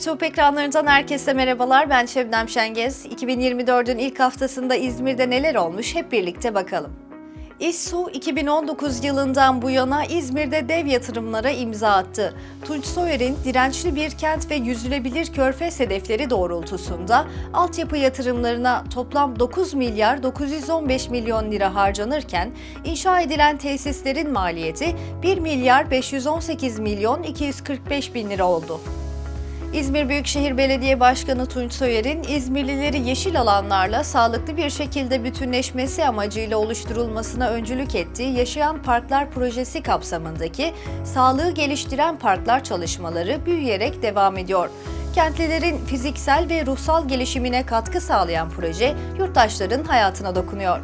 Top ekranlarından herkese merhabalar. Ben Şebnem Şengez. 2024'ün ilk haftasında İzmir'de neler olmuş hep birlikte bakalım. İSSU 2019 yılından bu yana İzmir'de dev yatırımlara imza attı. Tunç Soyer'in dirençli bir kent ve yüzülebilir körfez hedefleri doğrultusunda altyapı yatırımlarına toplam 9 milyar 915 milyon lira harcanırken inşa edilen tesislerin maliyeti 1 milyar 518 milyon 245 bin lira oldu. İzmir Büyükşehir Belediye Başkanı Tunç Soyer'in İzmirlileri yeşil alanlarla sağlıklı bir şekilde bütünleşmesi amacıyla oluşturulmasına öncülük ettiği Yaşayan Parklar projesi kapsamındaki sağlığı geliştiren parklar çalışmaları büyüyerek devam ediyor. Kentlilerin fiziksel ve ruhsal gelişimine katkı sağlayan proje yurttaşların hayatına dokunuyor.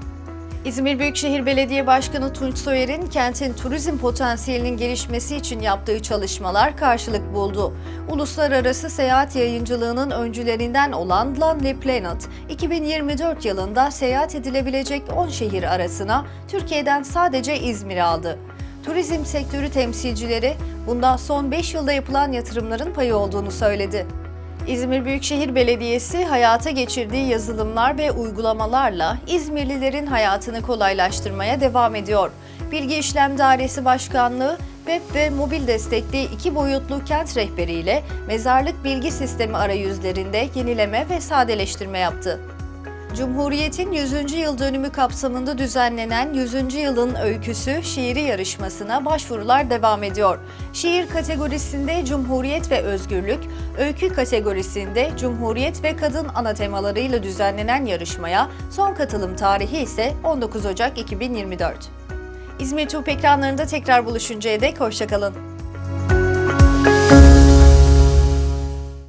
İzmir Büyükşehir Belediye Başkanı Tunç Soyer'in kentin turizm potansiyelinin gelişmesi için yaptığı çalışmalar karşılık buldu. Uluslararası seyahat yayıncılığının öncülerinden olan Lonely Planet, 2024 yılında seyahat edilebilecek 10 şehir arasına Türkiye'den sadece İzmir'i aldı. Turizm sektörü temsilcileri bunda son 5 yılda yapılan yatırımların payı olduğunu söyledi. İzmir Büyükşehir Belediyesi hayata geçirdiği yazılımlar ve uygulamalarla İzmirlilerin hayatını kolaylaştırmaya devam ediyor. Bilgi İşlem Dairesi Başkanlığı web ve mobil destekli iki boyutlu kent rehberiyle mezarlık bilgi sistemi arayüzlerinde yenileme ve sadeleştirme yaptı. Cumhuriyet'in 100. yıl dönümü kapsamında düzenlenen 100. yılın öyküsü şiiri yarışmasına başvurular devam ediyor. Şiir kategorisinde Cumhuriyet ve Özgürlük, öykü kategorisinde Cumhuriyet ve Kadın ana temalarıyla düzenlenen yarışmaya son katılım tarihi ise 19 Ocak 2024. İzmir Top ekranlarında tekrar buluşuncaya dek hoşçakalın.